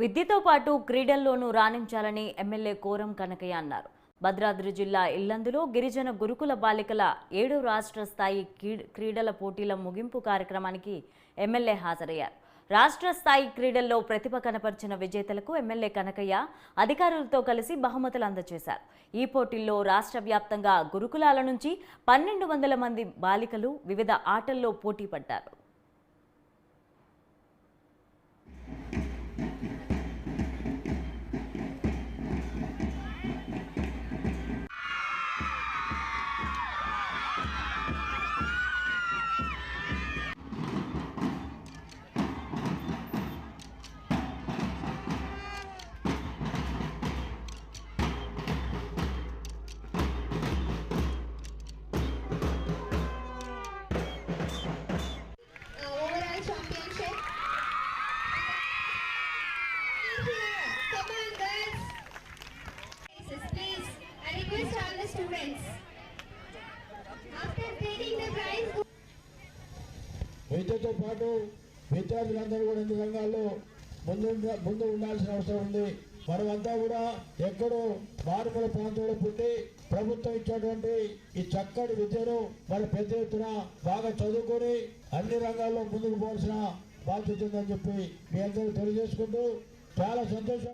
విద్యతో పాటు క్రీడల్లోనూ రాణించాలని ఎమ్మెల్యే కోరం కనకయ్య అన్నారు. భద్రాద్రి జిల్లా ఇల్లందులో గిరిజన గురుకుల బాలికల ఏడు రాష్ట్ర స్థాయి క్రీడల పోటీల ముగింపు కార్యక్రమానికి ఎమ్మెల్యే హాజరయ్యారు. రాష్ట్ర స్థాయి క్రీడల్లో ప్రతిభ కనపరిచిన విజేతలకు ఎమ్మెల్యే కనకయ్య అధికారులతో కలిసి బహుమతులు అందజేశారు. ఈ పోటీల్లో రాష్ట్ర వ్యాప్తంగా గురుకులాల నుంచి పన్నెండు వందల మంది బాలికలు వివిధ ఆటల్లో పోటీ పడ్డారు students. After taking the prize, విద్యతో పాటు విద్యార్థులందరూ కూడా అన్ని రంగాల్లో ముందు ముందు ఉండాల్సిన అవసరం ఉంది మనమంతా కూడా ఎక్కడో మారుమూల ప్రాంతంలో పుట్టి ప్రభుత్వం ఇచ్చేటువంటి ఈ చక్కటి విద్యను మన పెద్ద ఎత్తున బాగా చదువుకొని అన్ని రంగాల్లో ముందుకు పోవాల్సిన బాధ్యత ఉందని చెప్పి మీ అందరూ తెలియజేసుకుంటూ చాలా సంతోషం